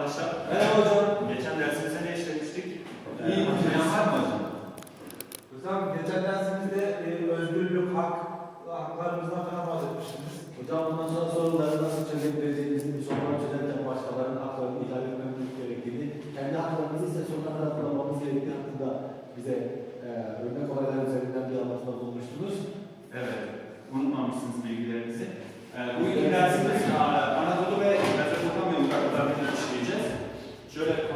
arkadaşlar. Merhaba hocam. Geçen dersimizde ne işlemiştik? İyi Ee, hocam var mı hocam? Hocam geçen dersimizde e, özgürlük, hak, haklarımızdan falan bahsetmiştiniz. Hocam bundan sonra sorunları nasıl çözebileceğimizi, bir sorunları çözerken başkalarının haklarını ihlal etmemiz gerektiğini, kendi haklarımızı ise sorunlara hatırlamamız gerektiği hakkında bize e, örnek olaylar üzerinden bir anlatma bulmuştunuz. Evet, unutmamışsınız bilgilerinizi. Ee, bu iki dersimiz e, Anadolu ve Mezopotamya işleyeceğiz. Şöyle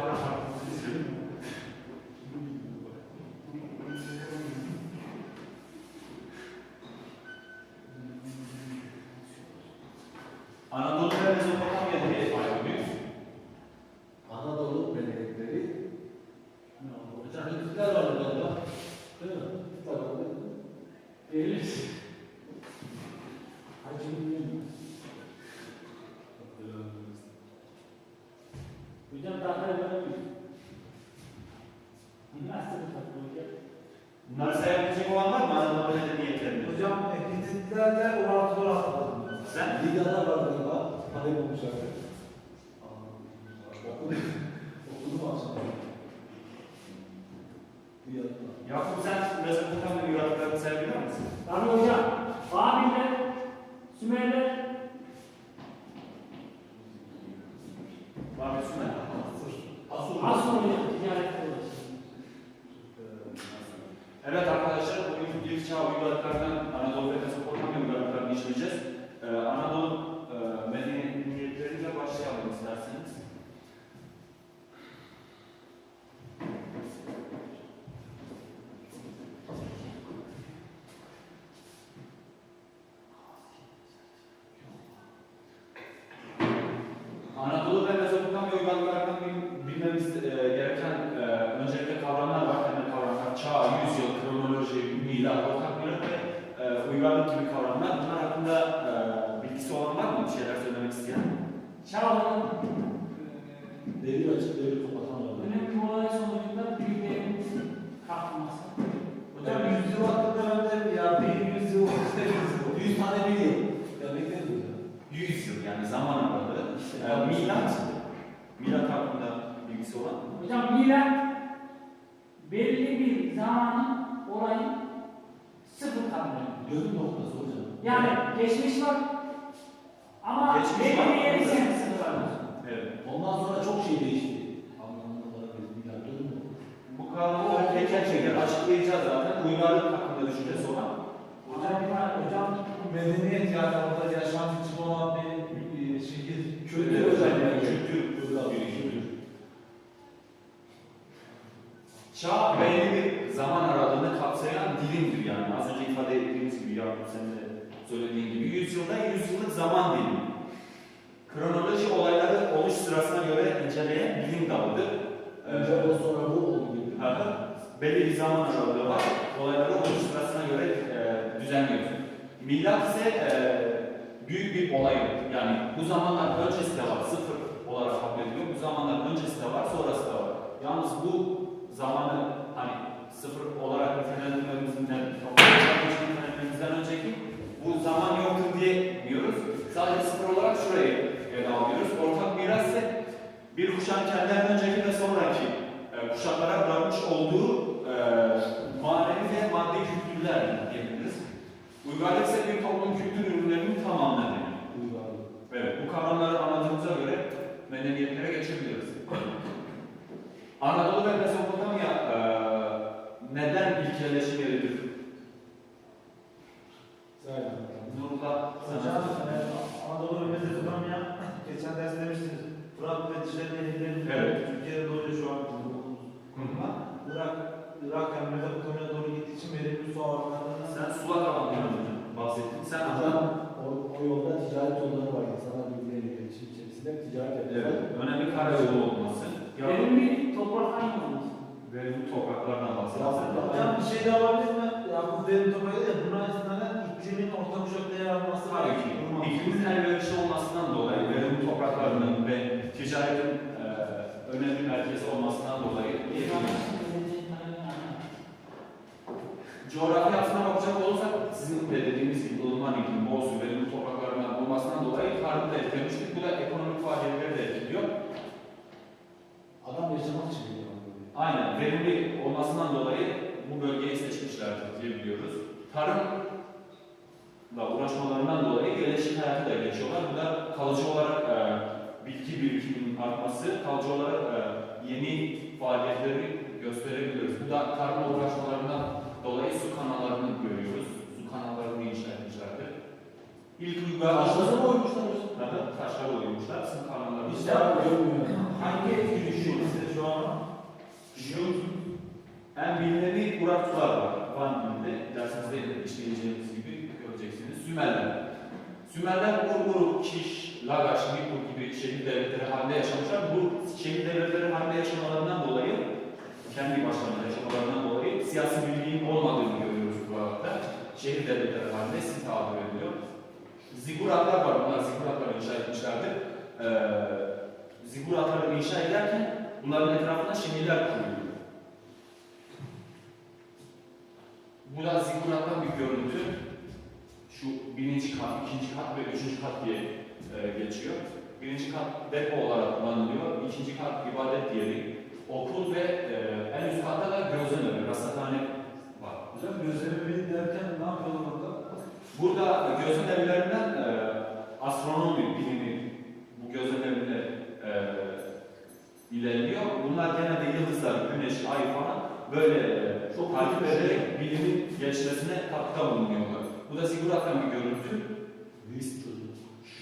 ilk çağ uygarlıklardan Anadolu ve Mezopotamya uygarlıklarını işleyeceğiz. Ee, Anadolu e, medeniyetleriyle başlayalım isterseniz. Anadolu ve Mezopotamya uygarlıklarından bil- bilmemiz e, 100 tane bir yıl. Demek ne diyor? Yüzyıl yani zaman aralığı. E, milat. Milat hakkında bilgisi olan. Hocam milat belli bir zamanın olayın sıfır kabul ediyor. Dönüm noktası hocam. Yani geçmiş var ama Geçmiş belli var. bir yeri sıfır alıyorsun. Evet. Ondan sonra çok şey değişti. Bu kavramları teker teker açıklayacağız zaten. Uygarlık hakkında düşüncesi olan. Hocam, hocam medeniyet yani orada yaşam için olan bir şekil, Kültür özelliği. Kültür. Kültür. Çağ belli bir zaman aralığını kapsayan dilimdir yani. Az önce ifade ettiğimiz gibi Yakup senin de söylediğin gibi. Yüzyılda yüzyıllık zaman dilimi. Kronoloji olayları oluş sırasına göre inceleyen bilim dalıdır. Önce Ee, o sonra bu oldu gibi. belli bir zaman aralığı var. Olayları oluş sırasına göre e, düzenliyor. Milat ise e, büyük bir olaydır. Yani bu zamanlar öncesi de var, sıfır olarak kabul ediliyor. Bu zamanlar öncesi de var, sonrası da var. Yalnız bu zamanı hani sıfır olarak nitelendirmemizden, nitelendirmemizden önceki bu zaman yoktur diye diyoruz. Sadece sıfır olarak şurayı ele alıyoruz. Ortak miras ise bir kuşağın kendinden önceki ve sonraki e, kuşaklara bırakmış olduğu e, manevi ve maddi kültürler diyebiliriz. Uygarlık ise bir toplum kültür ürünlerinin tamamını demek. Uygarlık. Evet, bu kavramları anladığımıza göre medeniyetlere geçebiliriz. Anadolu ve Mezopotamya e, neden ilk yerleşim yeridir? Sayın Nurullah, Hocam e, Anadolu ve Mezopotamya geçen ders demiştiniz. Fırat ve Dicle nehirlerinin Evet. Türkiye'de doğru şu an bulunduğumuz konuma. Irak, Irak yani Mezopotamya'ya doğru gittiği için verimli su alanlarından sen sulak alanlarından bahsettin. Sen Hocam o, o yolda ticaret yolları var. İnsanlar birbirleriyle iletişim içerisinde ticaret yapıyorlar. Evet, karayolu olması. Benim bir toprak aynı olması. Verimli topraklardan bahsettin. Hocam bir şey daha olabilir mi? Ya bu verim toprağı değil, buna istinaden iklimin orta kuşakta yer alması Tabii ki. İklimimizin elverişli olmasından dolayı, verimli topraklarının ve ticaretin e, önemli merkezi olmasından dolayı Coğrafya aslına bakacak olursak sizin de dediğiniz gibi ılıman iklim, bol su, verimli topraklarından olmasından dolayı tarımı da etkilemiştir. Bu da ekonomik faaliyetleri de etkiliyor. Verimli olmasından dolayı bu bölgeyi seçmişlerdir diye biliyoruz. Tarımla uğraşmalarından dolayı yerleşik hayatı da geçiyorlar. Bu da kalıcı olarak e, bitki birikiminin artması, kalıcı olarak e, yeni faaliyetleri gösterebiliyoruz. Bu da tarımla uğraşmalarından dolayı su kanallarını görüyoruz. Su kanallarını inşa etmişlerdir. İlk uygulamada Karşınıza mı oymuşlar hocam? taşlar oluyormuşlar, su kanallarını Hiç görmüyorum. Hangi etki düşüyor size şu an? Şu en bilineni Urartular var. Van dilinde dersimizde işleyeceğimiz gibi göreceksiniz. Sümerler. Sümerler Urguru, Kiş, Lagaş, Nippur gibi şehir devletleri halinde yaşamışlar. Bu şehir devletleri halinde yaşamalarından dolayı, kendi başlarına yaşamalarından dolayı siyasi birliğin olmadığını görüyoruz bu arada. Şehir devletleri halinde sit tabir ediliyor. Ziguratlar var. Bunlar ziguratları inşa etmişlerdir. Ee, ziguratları inşa ederken bunların etrafında şehirler kuruluyor. Bu da zigurattan bir görüntü. Şu birinci kat, ikinci kat ve üçüncü kat diye e, geçiyor. Birinci kat depo olarak kullanılıyor. İkinci kat ibadet yeri, okul ve e, en üst katta da gözlem rasathane var. Hocam gözlemeyi derken ne yapıyorlar orada? Burada gözlem evlerinden e, astronomi bilimi bu gözlem e, ilerliyor. Bunlar genelde yıldızlar, güneş, ay falan böyle e, çok takip ederek bilimin gelişmesine katkıda bulunuyorlar. Bu da zigurattan bir görüntü.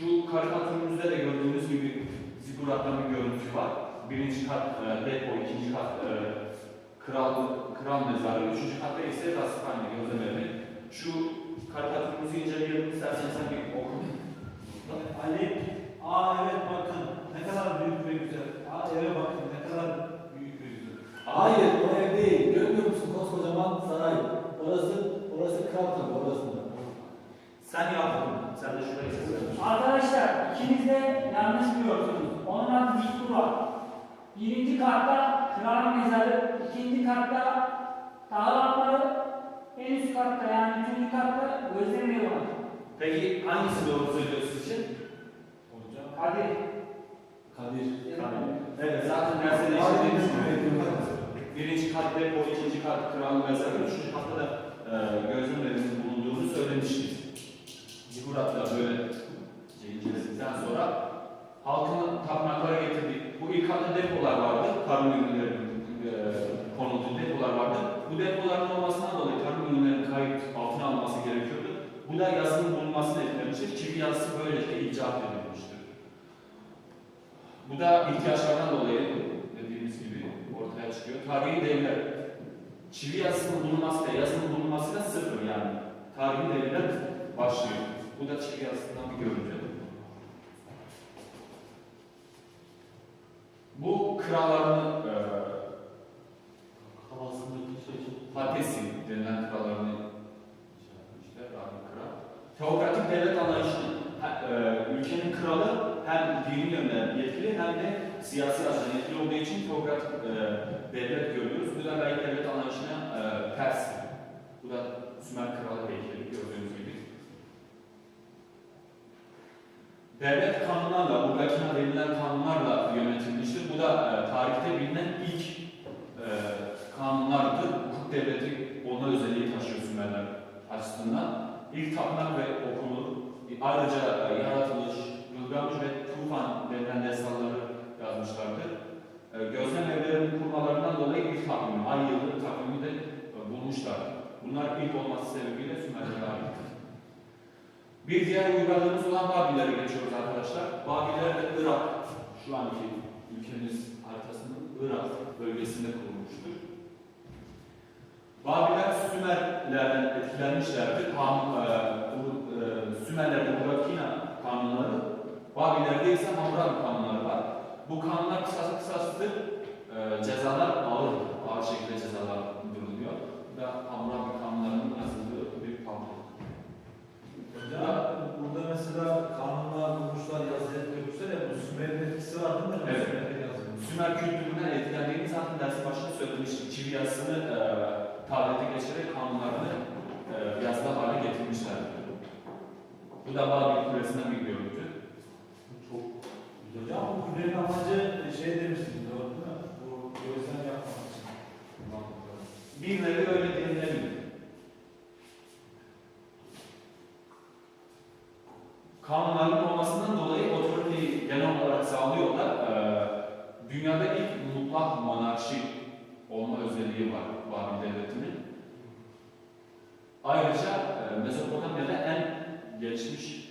Şu karikatürümüzde de gördüğünüz gibi zigurattan bir görüntü var. Birinci kat e, depo, ikinci kat e, kral, kral mezarı, üçüncü katta ise rastgele gözlem evi. Şu karikatürümüzü inceleyelim isterseniz sen bir oku. Ali, aa evet bakın ne kadar büyük ve güzel. Aa eve bakın ne kadar büyük güzel. Hayır, o ev değil. Görmüyor musun koskocaman saray? Orası, orası kral tabii orasında. Sen yaptın. Sen de şurayı seslendir. Arkadaşlar ikiniz de yanlış biliyorsunuz. Onun adı Diktura. Birinci katta kral mezarı, ikinci katta dağlanmalı, en üst katta yani üçüncü katta gözlem evi var. Peki hangisi doğru söylüyor sizce? Hocam. Hadi. Kadir. Evet zaten derste de işlediğimiz gibi. Birinci kat depo, ikinci kat kral mezarı, üçüncü katta da e, gözlem evinin bulunduğunu söylemiştik. Ziguratla böyle inceledikten sonra halkın tapınaklara getirdiği, bu ilk katta depolar vardı, tarım ürünlerinin e, konulduğu depolar vardı. Bu depoların olmasından dolayı tarım ürünlerinin kayıt altına alınması gerekiyordu. Bu da yazının Bu da ihtiyaçlardan dolayı dediğimiz gibi ortaya çıkıyor. Tarihi devler. Çivi yazısının bulunması da yazının bulunması da sıfır yani. Tarihi devler başlıyor. Bu da çivi yazısından bir görüntü. Bu krallarını e, Havasındaki şey çok Fatesi denilen krallarını şey yapmışlar, rahmi kral. Teokratik devlet anlayışını, e, ülkenin kralı hem dini yönden yetkili hem de siyasi açıdan yetkili olduğu için teokratik e, devlet görüyoruz. Bu da layık devlet anlayışına e, ters. Bu da Sümer kralı heykeli gördüğünüz gibi. Devlet kanunlarla, buradakine verilen kanunlarla yönetilmiştir. Bu da e, tarihte bilinen ilk e, kanunlardır. Hukuk devleti olma özelliği taşıyor Sümerler açısından. İlk tapınak ve okulu, ayrıca e, yaratılış, Gılgamış ve Tufan denilen destanları yazmışlardır. E, gözlem evlerinin kurmalarından dolayı ilk takvimi, ay yılı takvimi de e, bulmuşlar. Bunlar ilk olması sebebiyle Sümerlere aittir. Bir diğer uygarlığımız olan Babillere geçiyoruz arkadaşlar. Babiller de Irak, şu anki ülkemiz haritasının Irak bölgesinde kurulmuştur. Babiller Sümerlerden etkilenmişlerdir. Ham, e, bu, e, Sümerlerde Burakina kanunları, Babillerde ise Hammurabi kanunları var. Bu kanunlar kısası kısasıdır. E, cezalar ağır, ağır şekilde cezalar. Bu da Hammurabi kanunlarının yazıldığı bir pamuk. Hocam burada mesela kanunlar, bulmuşlar, yazıya dökülse de bu Sümer'in etkisi var değil mi? Evet. Sümer kültüründen etkilendiğini zaten dersin başında söylemiştik. Çivi yazısını e, tablete geçirerek kanunlarını e, yazılı hale getirmişler. Bu da Babil Kulesi'nden bir görüntü. Hocam bu kürenin amacı şey demiştiniz doğru değil mi? Bu gözlem yapmak için. Bir nevi öyle denilebilir. Kanunların olmasından dolayı otoriteyi genel olarak sağlıyorlar. Ee, dünyada ilk mutlak monarşi olma özelliği var Babil Devleti'nin. Ayrıca e, Mezopotamya'da en gelişmiş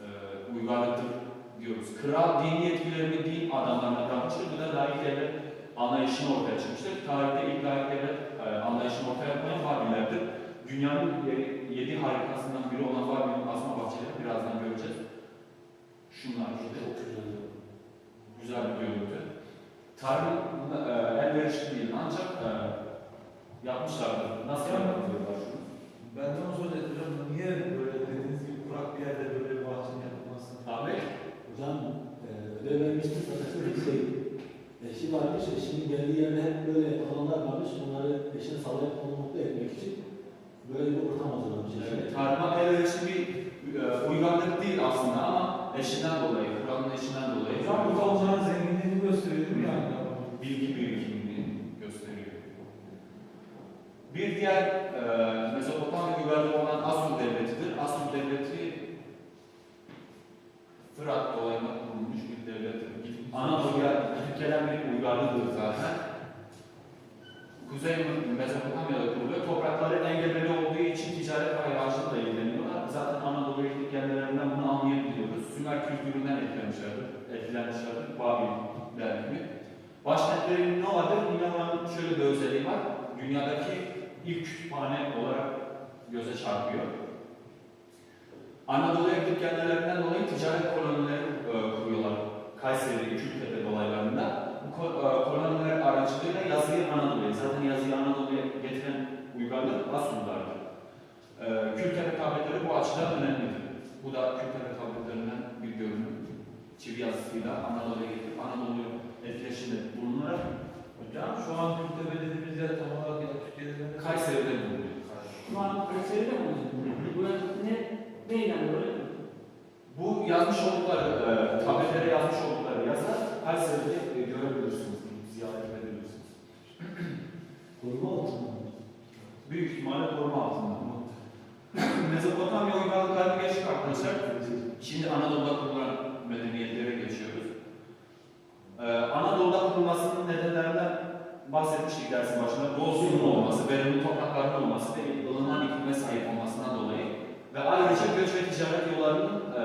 e, uygarlıktır diyoruz. Kral dini yetkilerini din adamlarına bırakmıştır. Bu da layık devlet anlayışını ortaya çıkmıştır. Tarihte ilk layık devlet e, anlayışını ortaya koyan Babillerdir. Dünyanın yedi, yedi harikasından biri olan Babil'in asma bahçeleri birazdan göreceğiz. Şunlar işte. Çok güzel. Güzel bir görüntü. Tarih e, elverişli değil ancak e, yapmışlardır. Nasıl yapıyorlar şunu? Ben de onu söyleyeceğim. Niye böyle dediğiniz gibi kurak bir yerde böyle bir bahçenin yapılması? Abi, Hocam e, ödev vermiştik zaten bir şey. Eşi varmış, eşinin geldiği yerde hep böyle alanlar varmış. Bunları eşine sallayıp onu mutlu etmek için böyle bir ortam hazırlamış. Evet, tarıma elverişli bir e, uygarlık değil aslında ama eşinden dolayı, Kur'an'ın eşinden dolayı Hocam bu olacağın zenginliğini gösteriyor değil mi yani? bilgi birikimini gösteriyor. Bir diğer e, Mezopotamya uygarlığı olan Asur Devleti'dir. Asur Devleti Fırat dolayında kurulmuş bir devlettir. Gidip Anadolu'ya gelen bir uygarlığıdır zaten. Kuzey Mezopotamya'da kuruluyor. Toprakları engebeli olduğu için ticaret hayvancılıkla ilgileniyorlar. Zaten Anadolu'ya gidip gelmelerinden bunu anlayabiliyoruz. Sümer kültüründen etkilenmişlerdir. Etkilenmişlerdir. Babil'ler gibi. Başkentleri Nova'dır. Nova'nın şöyle bir özelliği var. Dünyadaki ilk kütüphane olarak göze çarpıyor. Anadolu'ya gidip gelmelerinden dolayı ticaret kolonileri e, kuruyorlar. Kayseri, Kültepe dolaylarında. Bu ko- e, koloniler aracılığıyla yazıyı Anadolu'ya, zaten yazıyı Anadolu'ya getiren uygarlık Asurlardır. E, Kültepe tabletleri bu açıdan önemlidir. Bu da Kültepe tabletlerinden bir görünüm. Çivi yazısıyla Anadolu'ya getirip Anadolu'ya etkileşimde bulunarak Hocam şu an Kültepe dediğimiz yer tam olarak ya Türkiye'de? Kayseri'de bulunuyor. Şu an Kayseri'de mi hocam? Burası ne? Neyle böyle? Bu yazmış oldukları, e, tabletlere yazmış oldukları yazar Kayseri'de e, görebilirsiniz, ziyaret edebilirsiniz. Koruma altında. Büyük ihtimalle koruma altında. Mezopotamya uygarlıklarını geçtik arkadaşlar. Şimdi Anadolu'da kurulan medeniyetlere geçiyoruz. Ee, Anadolu'da kurulmasının nedenlerinden bahsetmiştik dersin başında. Bol suyun olması, verimli toprakların olması ve ılıman iklime sahip olmasından dolayı ve ayrıca göç ve ticaret yollarının e,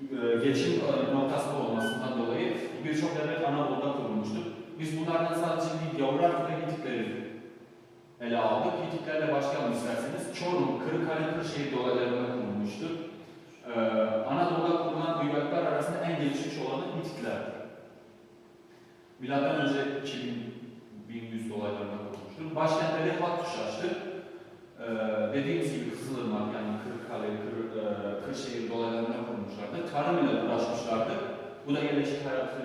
e, geçim e, noktası olmasından dolayı birçok devlet Anadolu'da kurulmuştur. Biz bunlardan sadece Lidya, Urak ve Hititleri ele aldık. Hititlerle başlayalım isterseniz. Çorum, Kırıkkale, Kırşehir dolaylarında kurulmuştur. Ee, Anadolu'da kurulan uygarlıklar arasında en gelişmiş olanı Hititlerdir. Milattan önce 2100 dolaylarında kurulmuştur. Başkentleri Hattuşaş'tır. Dediğimiz gibi Kızılırmak yani Kırıkkale, Kır, e, Kırşehir dolaylarında kurmuşlardı. Tarım ile uğraşmışlardı. Bu da yerleşik hayatı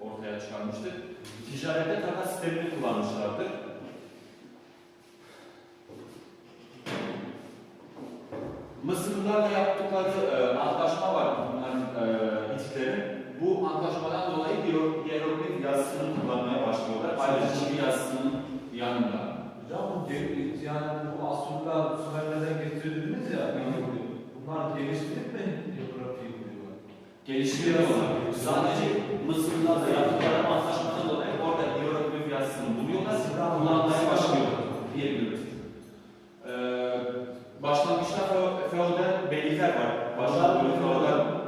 ortaya çıkarmıştır. Ticarette takas sistemini kullanmışlardır. Mısırlılarla yaptıkları e, antlaşma var bunların e. Bu antlaşmadan dolayı hiero- hieroglif yazısını kullanmaya başlıyorlar. Ayrıca Çivi yazısının yanında. Hocam bu geri, yani bu Asurlar, Sümerlerden getiriyor dediniz ya. Bunlar geliştirip mi coğrafyayı buluyorlar? Geliştiriyorlar. Sadece Mısırlılarla yaptıkları antlaşmadan dolayı orada hieroglif yazısını buluyorlar. Kullanmaya başlıyorlar diyebiliriz. Ee, başlangıçta feo- feodal beylikler var. Başlangıçta feodal da.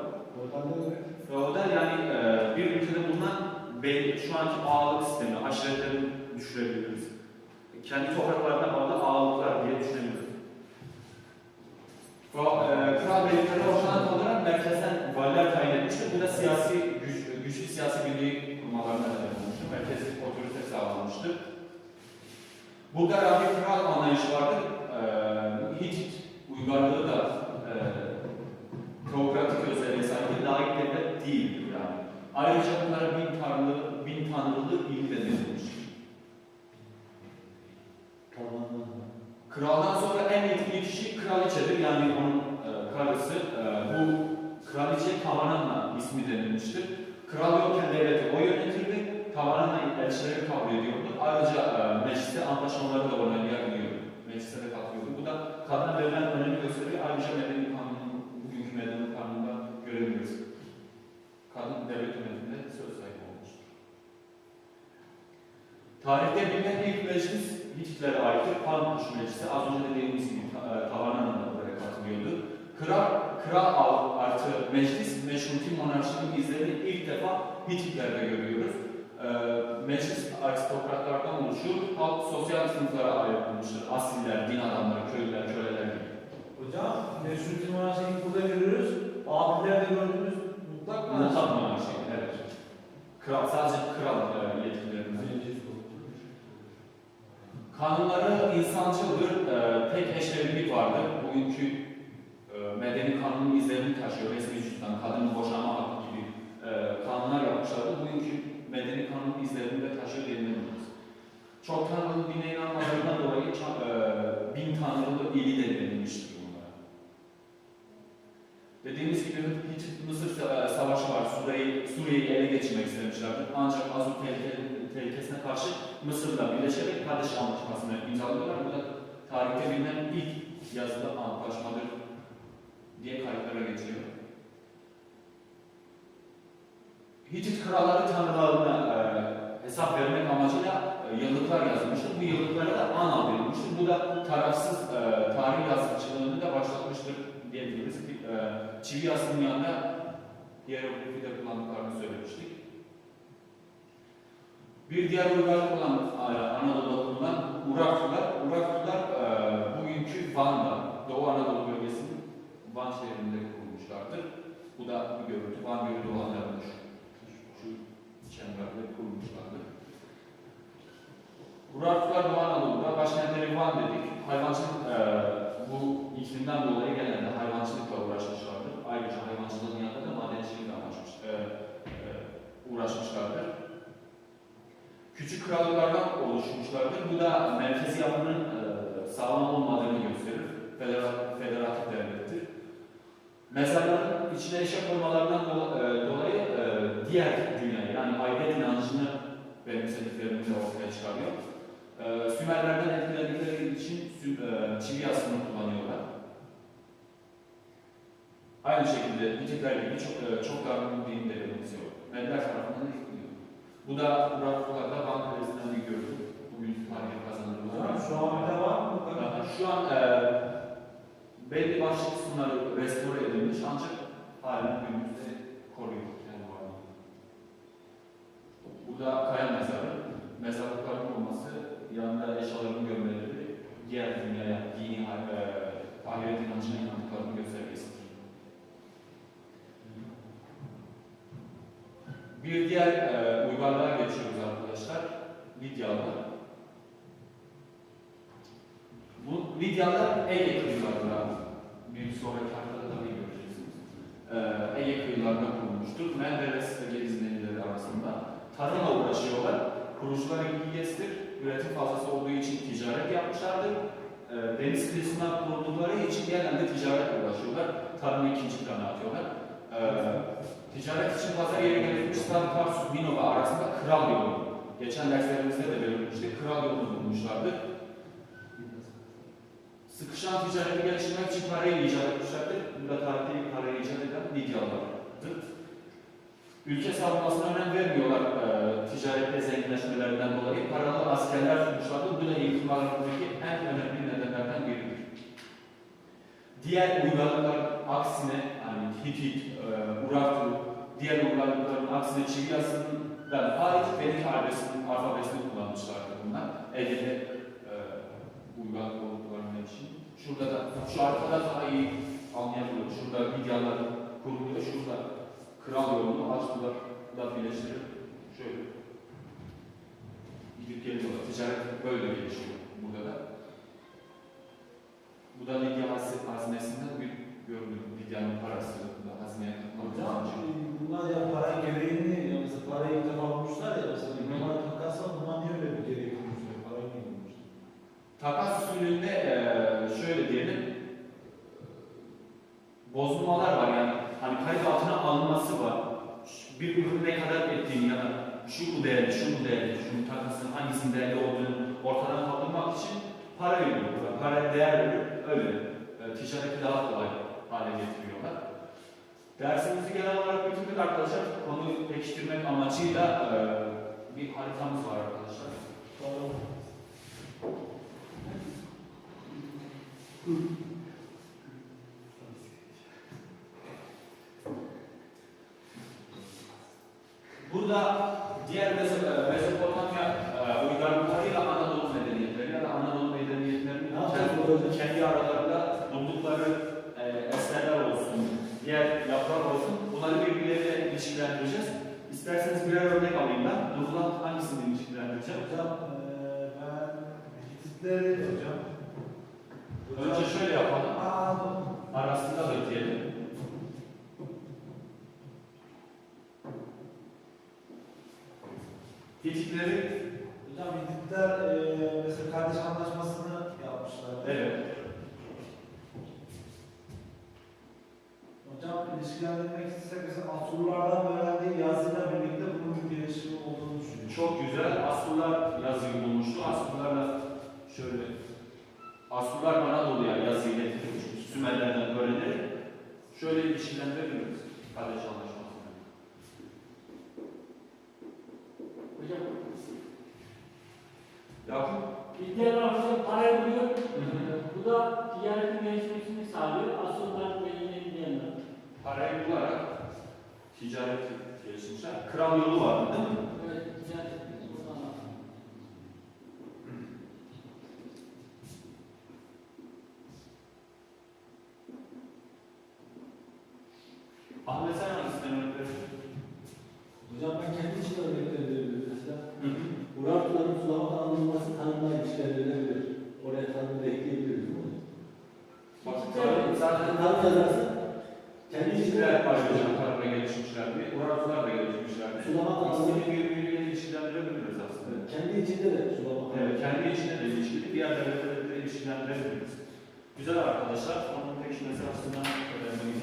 Feodal yani e, bir ülkede bulunan bey, şu anki ağalık sistemi, aşiretleri düşürebiliriz. Kendi topraklarına bağlı ağalıklar diye düşünebiliriz. E, Kral beylikleri ortadan kaldırarak merkezden valiler tayin etmiştir. Bu da siyasi, güç, güçlü siyasi birliği kurmalarına neden olmuştur. Merkezlik otorite sağlanmıştır. Bulgar bir kral anlayışı vardır. E, Hitit uygarlığı da e, teokratik özelliğe sahip layık devlet değildir yani. Ayrıca bunlara bin tanrılı, bin tanrılı il de denilmiştir. Tavandan. Kraldan sonra en etkili kişi kraliçedir yani onun e, karısı. E, bu kraliçe Kavananna ismi denilmiştir. Kral yokken devleti o yönetirdi. tavanın elçileri kabul ediyordu. Ayrıca e, mecliste antlaşmaları da onaylayabiliyordu. Mecliste de katılıyordu. Bu da kadına verilen önemi gösteriyor. Ayrıca medeni kanunun, bugünkü medeni kanununda görebiliriz. Kadın devlet yönetiminde söz sahibi olmuştur. Tarihte bilinen ilk meclis Hititlere aittir. Pankuş Meclisi. Az önce dediğimiz gibi e, tavanın da buraya katılıyordu. Kral, kral al- artı meclis, meşruti monarşinin izlerini ilk defa Hititlerde görüyoruz. Ee, meclis aristokratlardan oluşuyor. Halk sosyal sınıflara ayrılmıştır. Asiller, din adamları, köylüler, köleler gibi. Hocam meşruti monarşiyi burada görüyoruz. Abilerde gördüğümüz mutlak monarşi. Mutlak monarşi, evet. Kral, sadece kral e, yetkilerinden. Kanunları insancıldır, e, tek eşlevlilik vardır. Bugünkü e, medeni kanunun izlerini taşıyor. Resmi cüzdan, kadının boşanma hakkı gibi e, kanunlar yapmışlardı. Bugünkü medeni kanunun izlerini de taşıyor denilebiliriz. Çok tanrılı dine inanmalarından dolayı e, bin tanrılı ili de denilmiştir bunlara. Dediğimiz gibi Hitit Mısır Sa- Savaşı var. Suriye'yi Suriye'yi ele geçirmek istemişlerdi. Ancak Azur tehlike- tehlikesine karşı Mısır'la birleşerek Kadeş Antlaşması'nı imzalıyorlar. Bu da tarihte bilinen ilk yazılı antlaşmadır diye kayıtlara geçiyor. Hitit kralları tanrılarına e, hesap vermek amacıyla e, yıllıklar yazılmıştır. Bu yıllıklara da an verilmiştir. Bu da tarafsız e, tarih yazıcılığını da başlatmıştır diyebiliriz. E, çivi yasının yanında hieroglifi de kullandıklarını söylemiştik. Bir diğer uygarlık olan Anadolu'da bulunan Uraklılar, Uraklılar e, bugünkü Van'da, Doğu Anadolu bölgesinin Van şehrinde kurulmuşlardır. Bu da bir görüntü. Van Gölü şu, şu çemberde kurulmuşlardır. Uraklılar Doğu Anadolu'da başkentleri Van dedik. Hayvancılık e, bu iklimden dolayı genelde hayvancılıkla uğraşmışlardır. Ayrıca hayvancılığın yanında da madencilikle amaçmış, e, e, uğraşmışlardır. Küçük krallıklardan oluşmuşlardır. Bu da merkezi yapının e, sağlam olmadığını gösterir. Federal, federatif devlettir. Mezarların içine eşek olmalarından dola- e, dolayı e, diğer dünyayı yani ahiret inancını benimsediklerini de ortaya çıkarıyor. Sümerlerden etkilendikleri için çivi yasını kullanıyorlar. Aynı şekilde Hititler gibi çok, çok daha büyük din yok. Medler tarafından. Bu da Buraklılar'da Van Kalesi'nden bir görüntü. Bugün tarihe kazanılıyor. Hocam şu an bir de var mı? Ee, Şu an e, belli başlı kısımları restore edilmiş ancak halen günümüzde koruyor kendi varlığını. Bu da kaya mezarı. Mezarlıkların olması, yanında eşyaların gömmeleri diğer dünyaya, dini, e, ahiret inancına inandıklarının göstergesidir. Bir diğer e, uygarlığa geçiyoruz arkadaşlar. Lidyalılar. Bu Lidyalılar Ege kıyılarında, bir sonraki haftada tabii göreceksiniz. Ee, Ege kıyılarında kurulmuştur. Menderes ve Gerizmelileri arasında. Tarımla uğraşıyorlar. Kurucular İngilizdir. Üretim fazlası olduğu için ticaret yapmışlardır. Ee, deniz kıyısından kuruldukları için genelde ticaretle uğraşıyorlar. Tarımı ikinci plana atıyorlar. Ee, ticaret için pazar yeri getirmişler. Tarsus, Minova arasında kral yolu. Geçen derslerimizde de belirtmiştik. Kral yolunu bulmuşlardır. Sıkışan ticareti geliştirmek için parayı icat etmişlerdir. Burada tarihte ilk parayı icat eden Lidyalılardır. Ülke savunmasına önem vermiyorlar e, ticarette zenginleşmelerinden dolayı. Paralı askerler tutmuşlardır. Bu da yıkılmalarındaki en önemli nedenlerden biridir. Diğer uygarlıklar aksine, Hitit, e, Urartu, diğer uygarlıkların aksine çivi yazısından hariç Vedik alfabesinin, alfabesini kullanmışlardır bunlar. Ege'de e, uygarlık olduklarının için. Şurada da, şu arkada daha iyi anlayabiliyor. Şurada Lidyalılar kuruluyor, şurada kral yolunu Aslı'da da birleştirip şöyle gidip geliyorlar. Ticaret böyle gelişiyor burada da. Bu da Lidya haz- hazinesinden bir görünüm. Lidya'nın parası da hazineye Hocam katılıyor. bunlar ya para gereğini, ya mesela parayı ilk defa bulmuşlar ya mesela bir numara takarsan bunlar niye öyle bir gereği bulmuşlar? Parayı niye bulmuşlar? Takas usulünde eee, şöyle diyelim, bozulmalar var yani hani kayıt altına alınması var. Bir ürün ne kadar ettiğini ya da şu mu değerli, şu mu değerli, şunun takısının hangisinin değerli olduğunu ortadan kaldırmak için para veriyorlar. Para değer veriyor, öyle e, ticareti daha kolay hale getiriyorlar. Dersimizi genel olarak bitirdik arkadaşlar. Konuyu pekiştirmek amacıyla e, bir haritamız var arkadaşlar. Burada diğer Meso- Hititleri Hocam Hititler eee mesela kardeş anlaşmasını yapmışlar. evet. Hocam ilişkilendirmek istesek mesela Asurlardan öğrendiği yazıyla birlikte bunun bir gelişimi olduğunu düşünüyorum. Çok güzel. Asurlar yazıyı bulmuştu. Asurlarla şöyle Asurlar Anadolu'ya yazıyı getirmiş. Sümerlerden öğrenerek şöyle ilişkilendirebiliriz. Kardeş anlaşmasını. Hocam, Bizler arasında parayı buluyor. Bu da ticaretin gelişmesini sağlıyor. Aslında ve yine diyenler. Parayı bularak ticaret geliştirmişler. Kral yolu vardı değil mi? Evet, ticaret. Ahmet sen hangisinden örnek verirsin? Hocam ben kendi için örnek verebilirim mesela. Hı hı. Urartuların sulamadan alınması tanımla ilişkilendirilebilir. Oraya tanımı da ekleyebiliriz değil mi? Bak tarım zaten Tanım yazarsın. Kendi içinde Hititler başlayacak tarımda gelişmişlerdi. Urartular da gelişmişlerdi. Sulama İkisini tanımı. birbiriyle ilişkilendirebiliriz aslında. Kendi içinde de sulama Evet, kendi içinde de ilişkili, diğer devletlerle de ilişkilendirebiliriz. Güzel arkadaşlar, onun pekişmesi açısından önemli.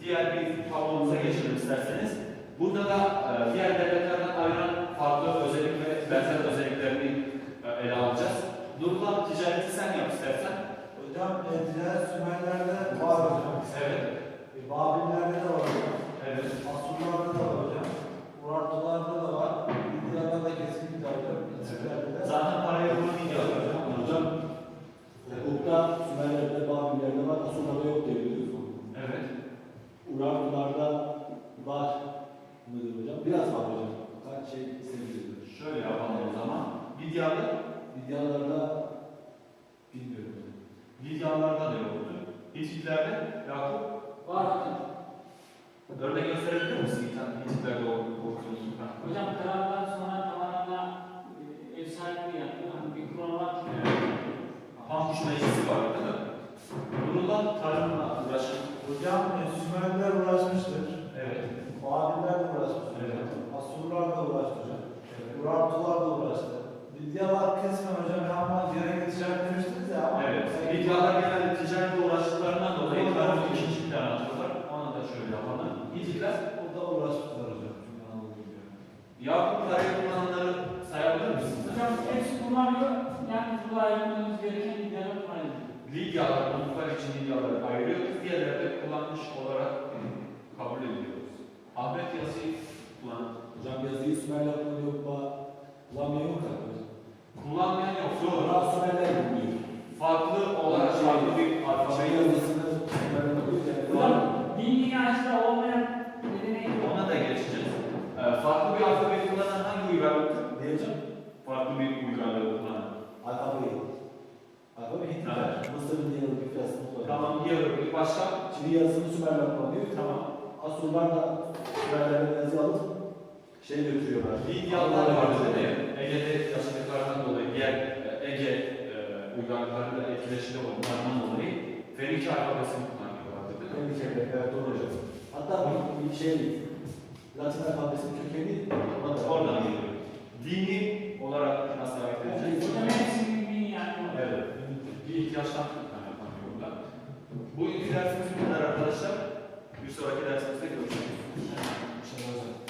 Diğer bir tablomuza geçelim isterseniz. Burada da e, diğer devletlerden ayıran farklı özellik ve benzer özelliklerini e, ele alacağız. Nurullah ticareti sen yap istersen. Hocam e, ticaret Sümerler'de var hocam. Evet. E, Babillerde de var hocam. Evet. Asurlarda da var hocam. Urartularda da var. Lidya'da da kesinlikle var hocam. Hititler'de de. Zaten parayı bunu biliyorlar. Hocam, hukukta Sümerler'de, Babillerde var, Asurlarda yok diye biliyoruz mu? Evet. Urartularda var mıdır hocam? Biraz var hocam. Kaç şey isteyebiliriz. Şöyle yapalım o zaman. Lidyalı, Lidyalarda bilmiyorum hocam. Lidyalılarda da yoktu. Hititlerde Yakup Var hocam. Örnek gösterebilir misin Hititlerde olduğunu? Hocam kraldan sonra tavanına e, ev sahipliği yapıyor. Hani bir kural var ki. Pankuş meclisi var değil mi? Nurullah tarımla uğraşan. Hocam e, Sümerler uğraşmıştır. Evet. Babiller de uğraşmıştır. Evet. Asurlar da uğraştı hocam. Urartular da uğraştı. Lidyalar kısmen hocam ama direkt ticaret demiştiniz ya ama. Evet. Lidyalar genelde ticaretle uğraştıklarından dolayı tarımı ikinci plana atıyorlar. Ona da şöyle yapalım. Hititler, O da uğraşmışlar hocam. Çünkü anladığım gibi. Yakup parayı kullananları sayabilir misiniz? Hocam hepsi kullanıyor. Yani burada ayrılmamız gereken değer var. Lidyalar, konuklar için Lidyaları ayırıyoruz. Diğerleri de kullanmış olarak kabul ediyoruz. Ahmet yazıyı kullan. Hocam yazıyı Sümerler kullanıyor, kullanmayan yok galiba. Kullanmayan yok. Urartu Sümerler kullanıyor. Farklı olarak farklı bir Şey alfabeyi yazısını Sümerler kullanıyor. Din dünyasında olmayan nedeni Ona da geçeceğiz. Ee, farklı bir alfabe kullanan hangi uygarlık? Ne hocam? Farklı bir uygarlık kullanan. Alfabeyi. Alfabe Hititler. Mısır'ın diğer bir kıyasını kullanıyor. Tamam, diğer bir başka. Şimdi yazısını Sümerler kullanıyor. Tamam. Asurlar da Sümerler'den yazı alıp şey götürüyorlar. Lidyalılar vardı değil mi? Ege'de yaşadıklarından dolayı, diğer e, Ege e, uygarlıklarıyla etkileşimde olduklarından dolayı Fenike alfabesini kullanıyorlardı değil mi? Kendine, evet doğru hocam. Hatta bir, bir şey, Latin alfabesinin kökeni oradan. Oradan geliyor. Dini olarak nasıl ayırt edeceğiz? Hepsinin din yani. Evet. Bir ihtiyaçtan Bugünkü dersimiz bu kadar arkadaşlar. Bir sonraki dersimizde görüşürüz. İnşallah hocam.